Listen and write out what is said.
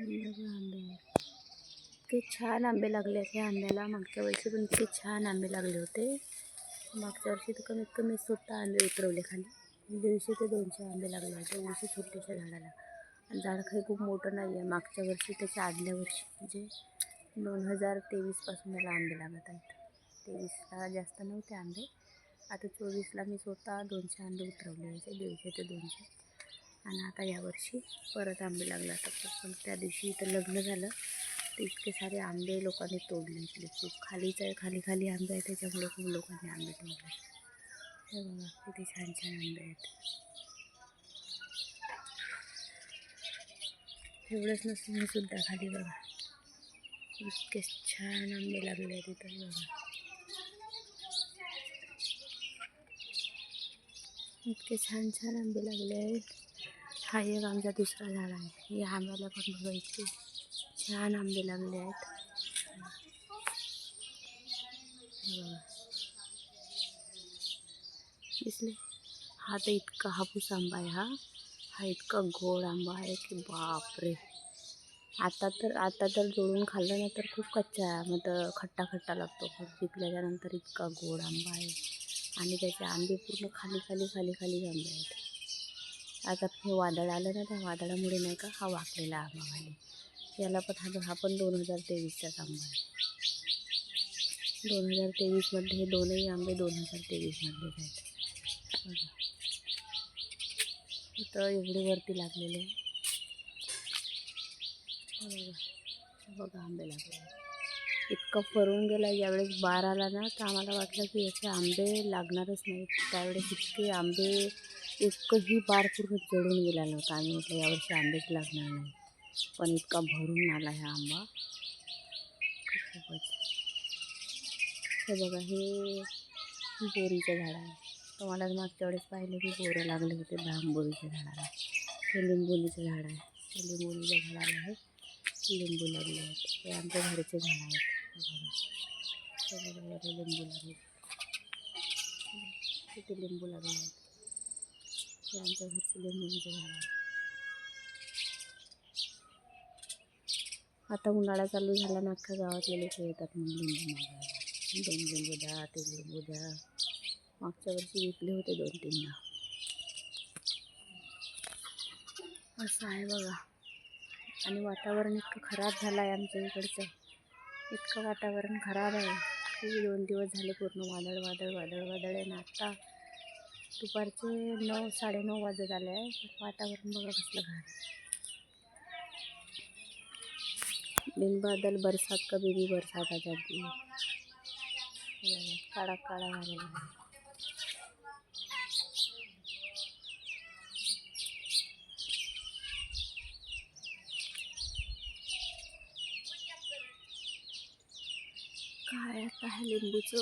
आंबे. इतके छान आंबे लागले आहेत ह्या आंब्याला मागच्या वर्षी पण इतके छान आंबे लागले होते. मागच्या वर्षी तर कमीत कमी स्वतः आंबे उतरवले खाली. म्हणजे दीडशे ते दोनशे आंबे लागले होते. उंची छोट्याशा झाडाला. आणि झाड काही खूप मोठं नाही आहे मागच्या वर्षी त्याच्या आदल्या वर्षी. म्हणजे दोन हजार तेवीसपासून मला आंबे लागत आहेत. तेवीसला जास्त नव्हते आंबे. आता चोवीसला मी स्वतः दोनशे आंबे उतरवले. होते दीडशे ते दोनशे. आणि आता यावर्षी परत आंबे लागला आता पण त्या दिवशी इथं लग्न झालं. तर इतके सारे आंबे लोकांनी तोडले इथले. खूप खालीच आहे खाली खाली आंबे आहेत. त्याच्यामुळे खूप लोकांनी आंबे तोडले. हे बघा किती छान छान आंबे आहेत. एवढंच नसून सुद्धा खाली बघा. इतके छान आंबे लागले आहेत इथं. बघा. इतके छान छान आंबे लागले आहेत. हा एक आमचा दुसरा झाड आहे. या आंब्याला पण बघा इतके छान आंबे लागले आहेत. दिसले? हा तर इतका हापूस आंबा आहे हा. हा इतका गोड आंबा आहे की बापरे. आता तर आता तर जोडून खाल्लं ना तर खूप कच्चा आहे. मग तर खट्टा खट्टा लागतो. खूप पिकल्याच्यानंतर इतका गोड आंबा आहे. आणि त्याचे आंबे पूर्ण खाली खाली खाली खाली जांबे आहेत आता हे वादळ आलं ना त्या वादळामुळे नाही का हा वाकलेला आंबा खाली याला पण हा हा पण दोन हजार तेवीसचाच आंबा आहे दोन हजार तेवीसमध्ये हे दोनही आंबे दोन हजार तेवीसमध्ये आहेत बघा. इथं एवढे वरती लागलेले. बघा. बघा आंबे लागले इतकं फरून गेला यावेळेस बार आला ना तर आम्हाला वाटलं की याचे आंबे लागणारच नाहीत. त्यावेळेस इतके आंबे इतकंही बार पूर्ण जळून गेला नव्हता. आम्ही म्हटलं यावर्षी आंबेच लागणार नाही. पण इतका भरून आला हा आंबा. खूपच. हे बघा हे बोरीचं झाड आहे. तुम्हाला मागच्या वेळेस पाहिलं की बोरं लागले होते बांबोरीच्या झाडाला हे लिंबोलीचं झाड आहे. हे लिंबोलीच्या झाडाला आहे. लिंबू लागले आहेत. हे आमच्या घरचे झाड आहेत. बघा. लिंबू लागले किती लिंबू लागले आहेत. हे आमच्या घरचे लिंबूचे झाड आहे आता उन्हाळा चालू झाला ना अख्ख्या गावातले लोक येतात मग लिंबू मागायला दोन लिंबू द्या तीन लिंबू द्या. मागच्या वर्षी विकले होते दोन तीनदा असं आहे बघा. आणि वातावरण इतकं खराब झालं आहे आमच्या इकडचं. इतकं वातावरण खराब आहे. की दोन दिवस झाले पूर्ण वादळ वादळ वादळ वादळ आहे ना. आत्ता दुपारचे नऊ साडेनऊ वाजत आले आहे. वातावरण बघा कसलं घर बिनबादल बरसात कभी भी बरसात आ जाती है काळा काळा झालेला आहे. काय आता हे लिंबूचं